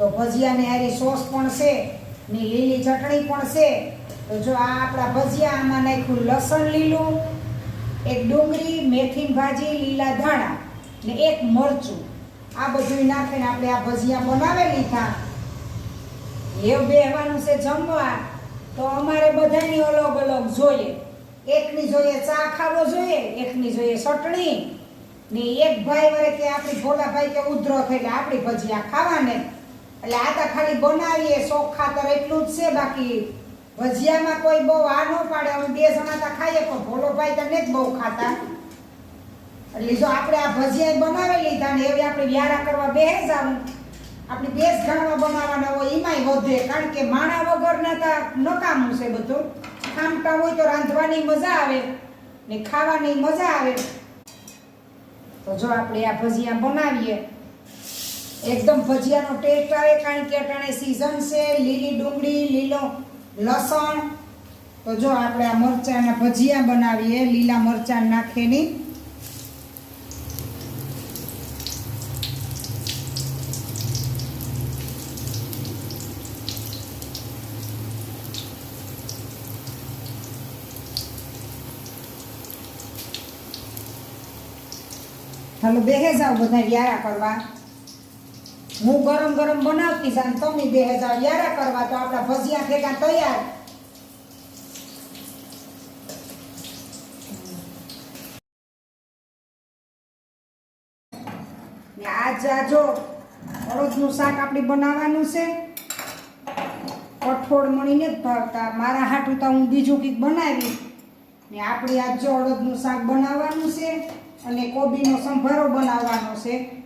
તો ભજીયાની હારી સોસ પણ છે, ને લીલી ચટણી પણ છે. તો જો આ આપણા ભજીયા આમાં નાખ્યું લસણ લીલું, એક ડુંગળી મેથીની ભાજી, લીલા ધાણા ને એક મરચું. આ બધું નાખીને આપણે આ ભજીયા બનાવેલી લીધા એવું બેહવાનું છે જમવા. તો અમારે બધાની અલગ અલગ જોઈએ. એકની જોઈએ ચા ખાવો જોઈએ, એકની જોઈએ ચટણી. ને એક ભાઈ વરે કે આપણી ભોલાભાઈ કે ઉધરો થઈ એટલે આપણી ભજીયા ખાવાને. એટલે આ તો ખાલી બનાવીએ શોખ ખાતર એટલું જ છે, બાકી ભજીયામાં કોઈ બહુ આ ન પાડે. અમે બે જણા તો ખાઈએ, પણ ભોલોભાઈ તો ને જ બહુ ખાતા. એટલે જો આપણે આ ભજીયા બનાવી લીધા ને એવી આપણે વ્યારા કરવા બે જવાનું આપણે બેસ ઘરમાં બનાવવાના હોય એમાંય વધે, કારણ કે માણા વગરના તો નકામું છે બધું. ખામતા હોય તો રાંધવાની મજા આવે, ને ખાવાની મજા આવે. તો જો આપણે આ ભજીયા બનાવીએ. એકદમ ભજીયાનો ટેસ્ટ આવે, કારણ કે અટાણે સીઝન છે, લીલી ડુંગળી, લીલો લસણ. તો જો આપણે આ મરચાંના ભજીયા બનાવીએ, લીલા મરચાં નાખેની. હાલો, બેહે જાઓ બધા વ્યારા કરવા. હું ગરમ ગરમ બનાવતી જાઉં તમે બે હજાર યારા કરવા તો આપણા ભજીયા ભેગા તૈયાર. આજ આ જો અડદનું શાક આપણે બનાવવાનું છે. કઠોળ મળીને જ ભાવતા. મારા હાટું તો હું બીજું કંઈક બનાવી ને આપણે આજ જો અડદનું શાક બનાવવાનું છે અને કોબીનો સંભારો બનાવવાનો છે.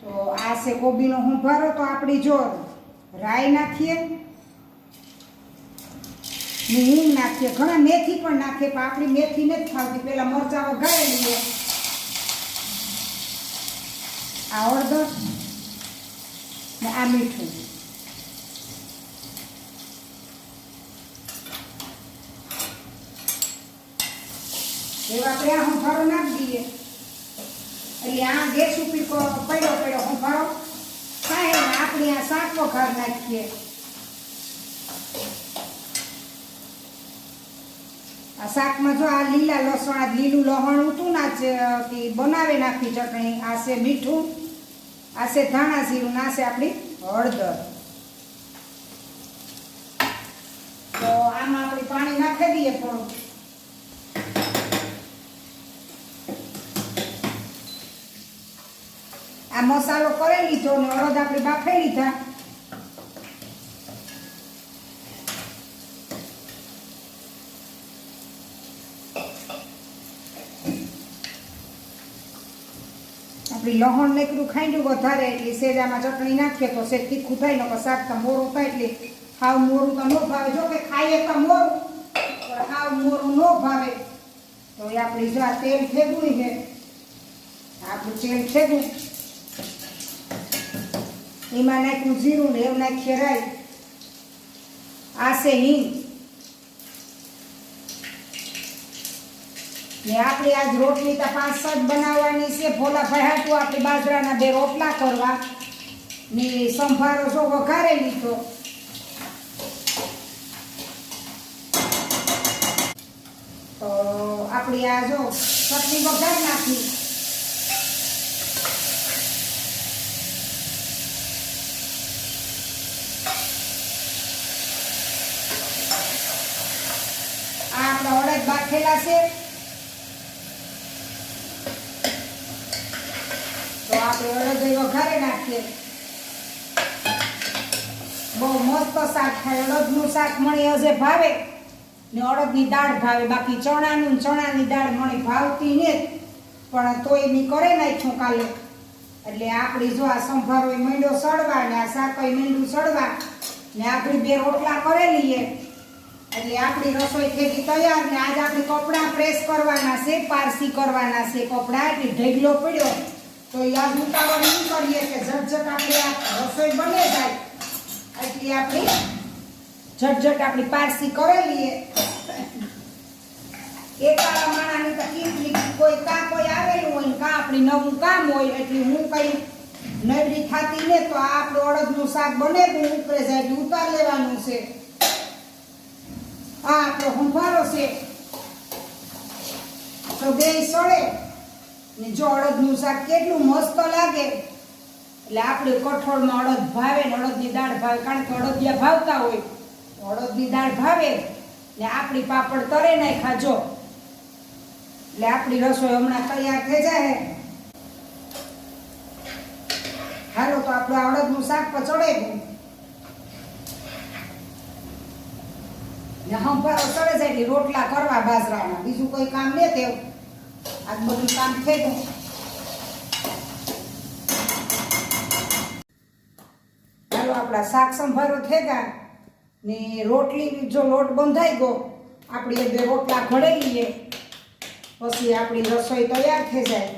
તો આ છે કોબીનો સંભારો તો આપણી જો રાઈ નાખીએ. ને હિંગ નાખીએ. ઘણા મેથી પણ નાખીએ પણ આપણી મેથી નથી ખાવતી. પહેલાં મરચાં વઘારી લઈએ. આ હળદર ને આ મીઠું. એવા આપણે આ સંભારો નાખી દઈએ. એટલે આ ગેસ ઉપી પડ્યો પડ્યો સંભારો થાય ને આપણે આ શાક વઘાર નાખીએ. આ શાકમાં જો આ લીલા લસણ, આ લીલું લહણ હતું ના છે કે બનાવે નાખી ચટણી આ છે મીઠું, આ છે ધાણા જીરું, ના છે આપણી હળદર. તો આમાં આપણે પાણી નાખી દઈએ થોડું આ મસાલો કરી લીધો અને અડદ આપણે બાફી લીધા આપણી લહણ નીકળું ખાંડ્યું વધારે એટલે સેજામાં ચટણી નાખીએ તો સેજ તીખું થાય ને શાક તો મોરું થાય એટલે ખાવ મોરું તો ન ભાવે. જો કે ખાઈએ તો મોરું, પણ ખાવ મોરું ન ભાવે. તો એ આપણી જો આ તેલ ફેગું છે આપણું તેલ ફેગું એમાં નાખ્યું જીરું ને એવું નાખીએ રાઈ. આ હિંગ. ને આપણે આજ રોટલી તો પાંચ સાત બનાવવાની છે. ફોલા હાટું આપણે બાજરાના બે રોટલા કરવા. ને સંભારો જો વઘારે લીધો. તો આપણી આ જો ચટણી વઘાર નાખી આ આપણા અડદ બાફેલા છે. તો આપણે અડદ વઘારે નાખીએ. બહુ મસ્ત શાક થાય અડદનું શાક મળી હજે ભાવે. ને અડદની દાળ ભાવે. બાકી ચણાનું ને ચણાની દાળ મળી ભાવતી ને પણ તોય મેં કરે નાખ્યું કાલે. એટલે આપણી જો આ સંભારો માંડ્યો સડવા ને આ શાકય માંડ્યું સડવા. ને આપણી બે રોટલા કરેલી લઈએ એટલે આપણી રસોઈ થઈ તૈયાર ને આજ આપણે કપડાં પ્રેસ કરવાના છે, પારસી કરવાના છે. કપડાં એટલે ઢેગલો પડ્યો. તો યાદ ઉતાવળ નહીં કરીએ કે ઝટઝટ આપણે આ રસોઈ બને જાય. એટલે આપણી ઝટઝટ આપણી પારસી કરેલી એકાળા માણાની તો કેટલી કોઈ કા કોઈ આવેલું હોય કા આપણી નવું કામ હોય એટલે હું કઈ નવરી ખાતી ને તો આ આપણું અડદનું શાક બને ઉપરે જાય એટલે ઉતાર લેવાનું છે. આ આપણો હુંભારો છે તો બે સળે ને જો અડદનું શાક કેટલું મસ્ત લાગે એટલે આપણે કઠોળમાં અડદ ભાવે ને અડદની દાળ ભાવે કારણ કે અડદિયા ભાવતા હોય અડદની દાળ ભાવે ને આપણી પાપડ તરે નાય ખાજો એટલે આપણી રસોઈ હમણાં તૈયાર થઈ જાય હાલો તો આપણે અડદનું શાક પર ચડાવ્યું ને હંભારો ચડે જાય એટલે રોટલા કરવા બાજરાના. બીજું કોઈ કામ લે તે આજ બધું કામ થઈ ગયું. ચાલો આપણા શાક સંભારો થઈ ગયા. ને રોટલી જો લોટ બંધાઈ ગયો, આપણે એ બે રોટલા ઘડી લઈએ પછી આપણી રસોઈ તૈયાર થઈ જાય.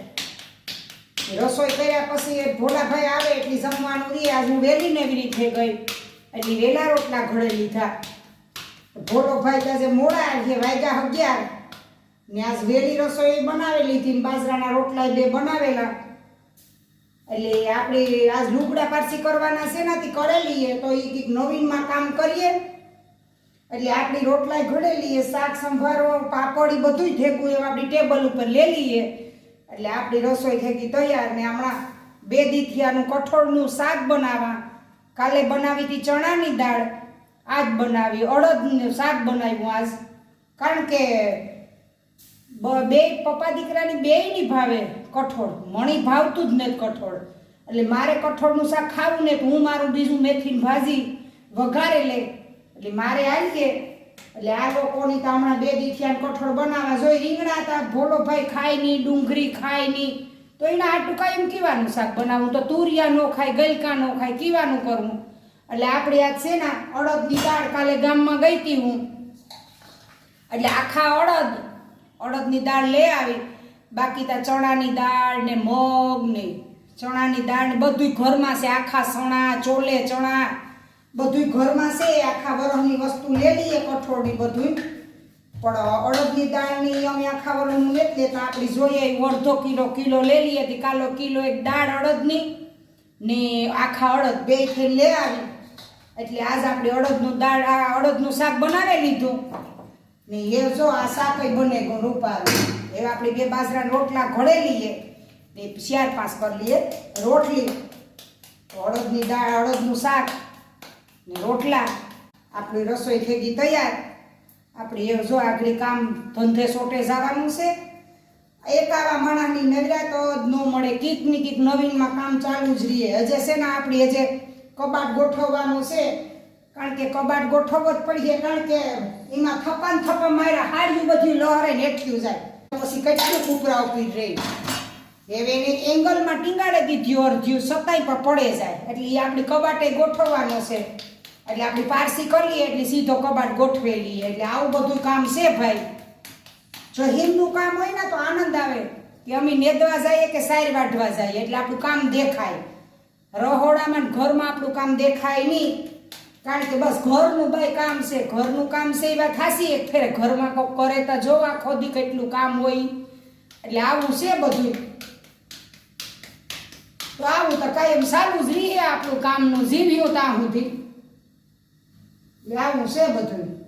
રસોઈ કર્યા પછી એ ભોલાભાઈ આવે એટલે જમવાનું રહી આજ હું વહેલી નવરી થઈ ગઈ. એટલે વહેલા રોટલા ઘડી લીધા. ભોલોભાઈ ફાયદા જે મોડા આવ્યા વાગ્યા અગિયાર. ને આજ વેલી રસોઈ બનાવેલી હતી બાજરાના રોટલા બે બનાવેલા. એટલે આપણે આજ લુગડા પારસી કરવાના શેનાથી નથી કરેલી તો એ કંઈક નવીનમાં કામ કરીએ. એટલે આપણી રોટલાય ઘડેલી શાક, સંભારો, પાપડ બધું બધુંય ભેગું એવું આપણી ટેબલ ઉપર લઈ લઈએ એટલે આપણી રસોઈ થઈ તૈયાર ને હમણાં બે દીથી આનું કઠોળનું શાક બનાવવા. કાલે બનાવી હતી ચણાની દાળ. આજ બનાવી, અડદનું શાક બનાવ્યું આજ. કારણ કે બે પપ્પા દીકરાની બેયની ભાવે કઠોળ. મણી ભાવતું જ નથી કઠોળ. એટલે મારે કઠોળનું શાક ખાવું ને હું મારું બીજું મેથીની ભાજી વઘારે લે. એટલે મારે આવી ગયે એટલે આ લોકોની તો હમણાં બે દીથી કઠોળ બનાવવા જોઈ રીંગણા હતા. ભોલો ભાઈ ખાય નહીં, ડુંગળી ખાય નહીં. તો એના આટલું કાંઈ એમ કીવાનું? શાક બનાવવું તો તુરિયા નો ખાય, ગલકા નો ખાય, કીવાનું કરવું એટલે આપણે આજ છે ને અડદની દાળ કાલે ગામમાં ગઈ હતી હું. એટલે આખા અડદ અડદની દાળ લઈ આવી. બાકી તા ચણાની દાળ ને મગ ને ચણાની દાળ ને બધું ઘરમાં છે. આખા ચણા ચોલે, ચણા બધું ઘરમાં છે. આખા વરહની વસ્તુ લઈ લઈએ, કઠોળની બધું પણ અડદની દાળની અમે આખા વરણનું લેતી. તો આપણી જોઈએ અડધો કિલો કિલો લઈ લઈએ. કાલો કિલો એક દાળ અડદની ને આખા અડદ બેથી લઈ આવી. એટલે આજ આપણે અડદનું દાળ, આ અડદનું શાક બનાવી લીધું. ને એ જો આ શાક બને ગયું રૂપારું એ આપણે બે બાજરાના રોટલા ઘડે લઈએ ને ચાર પાંચ કરી લઈએ રોટલી. અડદની દાળ, અડદનું શાક ને રોટલા. આપણી રસોઈ થઈ તૈયાર. આપણે એ જો આગળ કામ ધંધે સોટે જવાનું છે. એક આવા માણસની નવરા તો ન મળે, કીકની કીક નવીનમાં કામ ચાલુ જ રહીએ હજે છે ને આપણી હજે કબાટ ગોઠવવાનું છે. કારણ કે કબાટ ગોઠવવો જ પડીએ, કારણ કે એમાં થપાન થપા માર્યા, હાડ્યું બધું લહરે ને હેઠ્યું જાય. પછી કેટલું કૂપરા ઊભી રહી. હવે એને એંગલમાં ટીંગાડે દીધી અર્ધ્યું સતાઈ પર પડે જાય. એટલે એ આપણી કબાટે ગોઠવવાનો છે. એટલે આપણી પારસી કરીએ, એટલે સીધો કબાટ ગોઠવેલી. એટલે આવું બધું કામ છે ભાઈ. જો હિલનું કામ હોય ને તો આનંદ આવે. કે અમે નેદવા જઈએ કે સાર વાઢવા જઈએ, એટલે આપણું કામ દેખાય. રહોડામાં ઘરમાં આપણું કામ દેખાય નહીં. કારણ કે બસ ઘરનું ભાઈ કામ છે, ઘરનું કામ છે એ વાત ખાસી એક ફેરે ઘરમાં કોક કરે તો જો આ ખોદી કેટલું કામ હોય. એટલે આવું છે બધું તો આવું તો કાયમ સારું જ રહીએ આપણું કામનું, જીવ્યું ત્યાં સુધી. આવું છે બધું